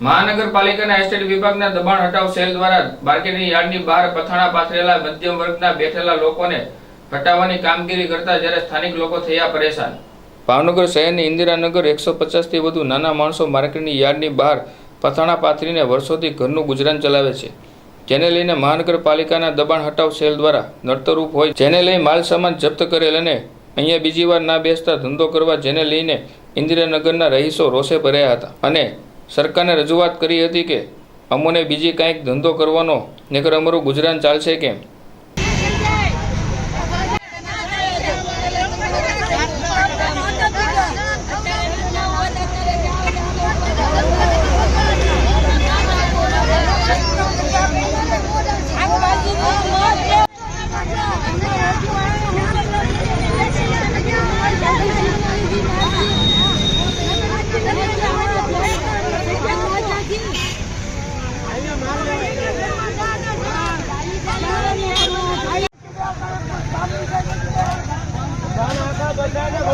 મહાનગરપાલિકાના એસ્ટેટ વિભાગના દબાણ હટાવ સેલ દ્વારા માર્કેટની યાર્ડની બહાર પથાણા પાથરેલા મધ્યમ વર્ગના બેઠેલા લોકોને હટાવવાની કામગીરી કરતા જ્યારે સ્થાનિક લોકો થયા પરેશાન. ભાવનગર શહેરની ઇન્દિરાનગર એકસો પચાસથી વધુ નાના માણસો માર્કેટની યાર્ડની બહાર પથાણા પાથરીને વર્ષોથી ઘરનું ગુજરાન ચલાવે છે. જેને લઈને મહાનગરપાલિકાના દબાણ હટાવ સેલ દ્વારા નડતરૂપ હોય, જેને લઈ માલ સામાન જપ્ત કરેલ અને અહીંયા બીજી વાર ના બેસતા ધંધો કરવા જેને લઈને ઇન્દિરાનગરના રહીશો રોષે ભર્યા હતા. અને સરકારને રજૂઆત કરી હતી કે અમોને બીજી કાંઈક ધંધો કરવાનો નકર અમારું ગુજરાન ચાલશે કેમ? છે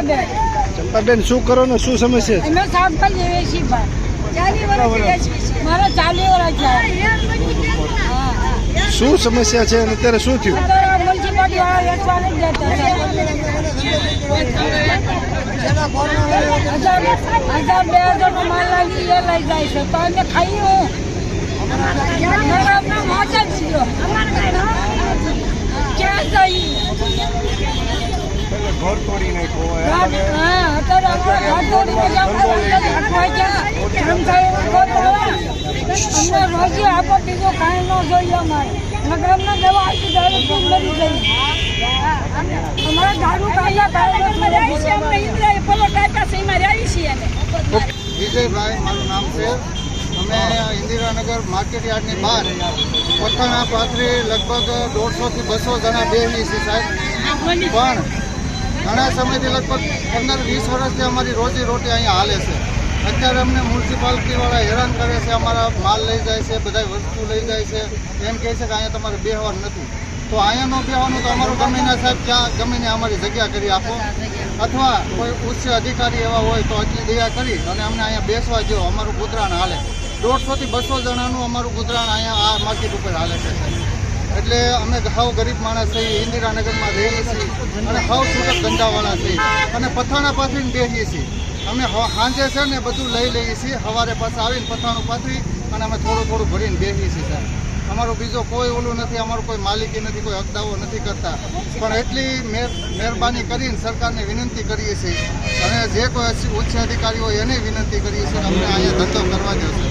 ચંપાબેન. ચંપાબેન શું કરો ને? શું સમસ્યા છે? અમે શાકભાજી વેચી ભાઈ. મારા ચાલી વર્ષ શું સમસ્યા છે અને અત્યારે શું થયું? હજાર બે હજાર માલ લાગી એ લઈ જાય છે. તો અમે ખાઈએ અમને મોજ જ છીએ ક્યાં જઈએ ઘર તોડી નાખ્યો હા અત્યારે અમારે ઘર દોડીને જવાનું અઠવા ગયા કામ થાય એવું કોઈ તોડી અમને રોજી આપો બીજું કાંઈ ન જોઈએ અમારે. નગર દવા આપી દે તો મરી જઈએ અમારે દારૂ કાઢ્યા વિજયભાઈ મારું નામ છે. અમે ઇન્દિરાનગર માર્કેટ યાર્ડની બહાર પોતાના પાથરી લગભગ દોઢસોથી બસો જણા બેસી છે સાહેબ. પણ ઘણા સમયથી લગભગ પંદર વીસ વર્ષથી અમારી રોજી રોટી અહીંયા હાલે છે. અત્યારે અમને મ્યુનિસિપાલિટીવાળા હેરાન કરે છે, અમારા માલ લઈ જાય છે બધા વસ્તુ લઈ જાય છે. એમ કહે છે કે અહીંયા તમારે બેહવાનું નથી. તો અહીંયા ન બેહવાનું તો અમારું ગમીના સાહેબ ક્યાં ગમીને અમારી જગ્યા કરી આપો? અથવા કોઈ ઉચ્ચ અધિકારી એવા હોય તો અરજી દયા કરી અને અમને અહીંયા બેસવા દો અમારું ગુજરાન હાલે. દોઢસોથી બસો જણાનું અમારું ગુજરાન અહીંયા આ માર્કેટ ઉપર હાલે છે. એટલે અમે હાવ ગરીબ માણસ છીએ, ઇન્દિરાનગરમાં રહીએ છીએ અને હાવ છૂટક ધંધાવાળા છીએ અને પથાણા પાથરીને બેસીએ છીએ. અમે સાંજે છે ને બધું લઈ લઈએ છીએ સવારે પાછા આવીને પથાણું પાથરી અને અમે થોડું થોડું ભરીને બેસીએ છીએ સાહેબ. અમારો બીજો કોઈ ઓલું નથી, અમારું કોઈ માલિકી નથી, કોઈ હકદાવો નથી કરતા. પણ એટલી મહેર મહેરબાની કરીને સરકારને વિનંતી કરીએ છીએ અને જે કોઈ ઉચ્ચ અધિકારી હોય એને વિનંતી કરીએ છીએ અમને અહીંયા ધંધો કરવા દો છે.